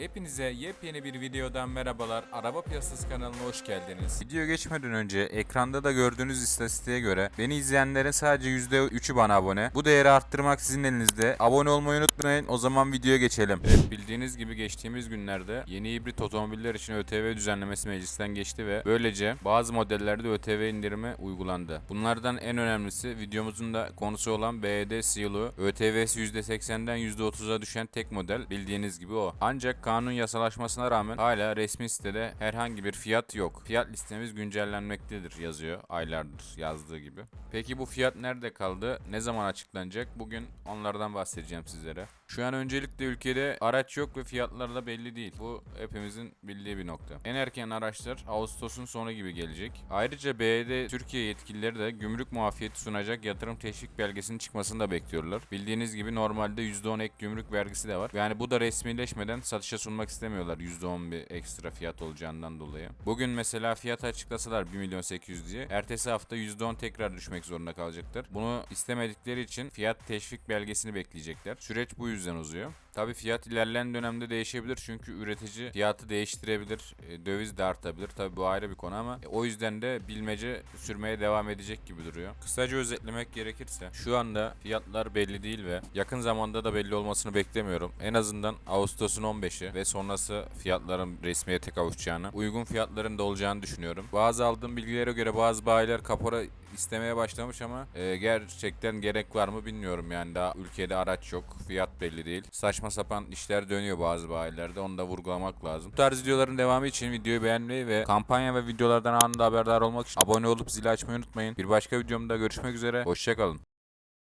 Hepinize yepyeni bir videodan merhabalar. Araba Piyasası kanalına hoş geldiniz. Video geçmeden önce ekranda da gördüğünüz istatistiğe göre beni izleyenlerin sadece %3'ü bana abone. Bu değeri arttırmak sizin elinizde. Abone olmayı unutmayın. O zaman videoya geçelim. Evet bildiğiniz gibi geçtiğimiz günlerde yeni hibrit otomobiller için ÖTV düzenlemesi meclisten geçti ve böylece bazı modellerde ÖTV indirimi uygulandı. Bunlardan en önemlisi videomuzun da konusu olan BED Siyolu. ÖTV'si %80'den %30'a düşen tek model bildiğiniz gibi o. Ancak kanun yasalaşmasına rağmen hala resmi sitede herhangi bir fiyat yok. Fiyat listemiz güncellenmektedir yazıyor aylardır yazdığı gibi. Peki bu fiyat nerede kaldı? Ne zaman açıklanacak? Bugün onlardan bahsedeceğim sizlere. Şu an öncelikle ülkede araç yok ve fiyatlar da belli değil. Bu hepimizin bildiği bir nokta. En erken araçlar Ağustos'un sonu gibi gelecek. Ayrıca BED Türkiye yetkilileri de gümrük muafiyeti sunacak yatırım teşvik belgesinin çıkmasını da bekliyorlar. Bildiğiniz gibi normalde %10 ek gümrük vergisi de var. Yani bu da resmileşmeden satışa sunmak istemiyorlar %10 bir ekstra fiyat olacağından dolayı. Bugün mesela fiyat açıklasalar 1 milyon 800 diye ertesi hafta %10 tekrar düşmek zorunda kalacaklar. Bunu istemedikleri için fiyat teşvik belgesini bekleyecekler. Süreç bu yüzden uzuyor. Tabi fiyat ilerleyen dönemde değişebilir çünkü üretici fiyatı değiştirebilir, e, döviz de artabilir. Tabi bu ayrı bir konu ama e, o yüzden de bilmece sürmeye devam edecek gibi duruyor. Kısaca özetlemek gerekirse şu anda fiyatlar belli değil ve yakın zamanda da belli olmasını beklemiyorum. En azından Ağustos'un 15'i ve sonrası fiyatların resmiyete kavuşacağını, uygun fiyatların da olacağını düşünüyorum. Bazı aldığım bilgilere göre bazı bayiler kapora istemeye başlamış ama e, gerçekten gerek var mı bilmiyorum yani daha ülkede araç yok fiyat belli değil saçma sapan işler dönüyor bazı bayilerde onu da vurgulamak lazım. Bu tarz videoların devamı için videoyu beğenmeyi ve kampanya ve videolardan anında haberdar olmak için abone olup zili açmayı unutmayın. Bir başka videomda görüşmek üzere hoşçakalın.